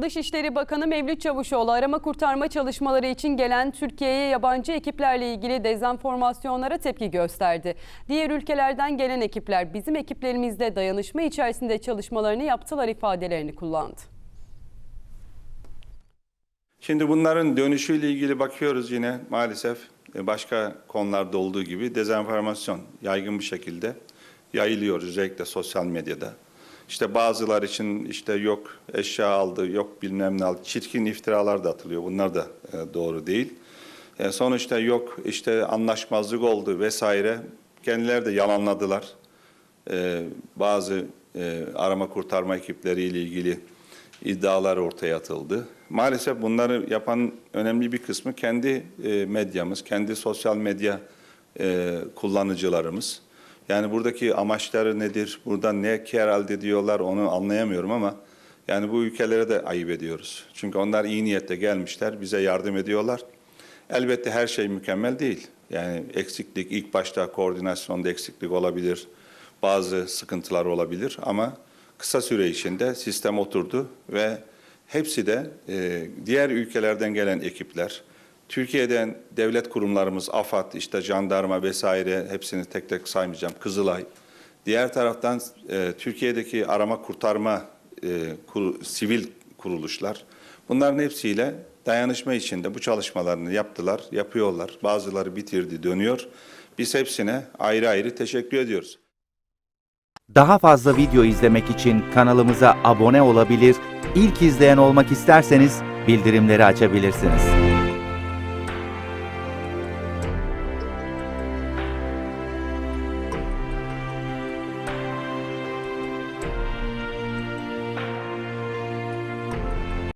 Dışişleri Bakanı Mevlüt Çavuşoğlu arama kurtarma çalışmaları için gelen Türkiye'ye yabancı ekiplerle ilgili dezenformasyonlara tepki gösterdi. Diğer ülkelerden gelen ekipler bizim ekiplerimizle dayanışma içerisinde çalışmalarını yaptılar ifadelerini kullandı. Şimdi bunların dönüşüyle ilgili bakıyoruz yine maalesef e, başka konularda olduğu gibi dezenformasyon yaygın bir şekilde yayılıyor özellikle sosyal medyada. İşte bazılar için işte yok eşya aldı, yok bilmem ne aldı. Çirkin iftiralar da atılıyor. Bunlar da e, doğru değil. E, sonuçta yok işte anlaşmazlık oldu vesaire. Kendileri de yalanladılar. E, bazı arama kurtarma ekipleriyle ilgili iddialar ortaya atıldı. Maalesef bunları yapan önemli bir kısmı kendi medyamız, kendi sosyal medya kullanıcılarımız. Yani buradaki amaçları nedir, burada ne kar elde ediyorlar onu anlayamıyorum ama yani bu ülkelere de ayıp ediyoruz. Çünkü onlar iyi niyetle gelmişler, bize yardım ediyorlar. Elbette her şey mükemmel değil. Yani eksiklik, ilk başta koordinasyonda eksiklik olabilir, bazı sıkıntılar olabilir ama kısa süre içinde sistem oturdu ve hepsi de e, diğer ülkelerden gelen ekipler, Türkiye'den devlet kurumlarımız, AFAD, işte jandarma vesaire hepsini tek tek saymayacağım, Kızılay. Diğer taraftan e, Türkiye'deki arama kurtarma e, kur- sivil kuruluşlar. Bunların hepsiyle dayanışma içinde bu çalışmalarını yaptılar, yapıyorlar. Bazıları bitirdi, dönüyor. Biz hepsine ayrı ayrı teşekkür ediyoruz. Daha fazla video izlemek için kanalımıza abone olabilir, ilk izleyen olmak isterseniz bildirimleri açabilirsiniz.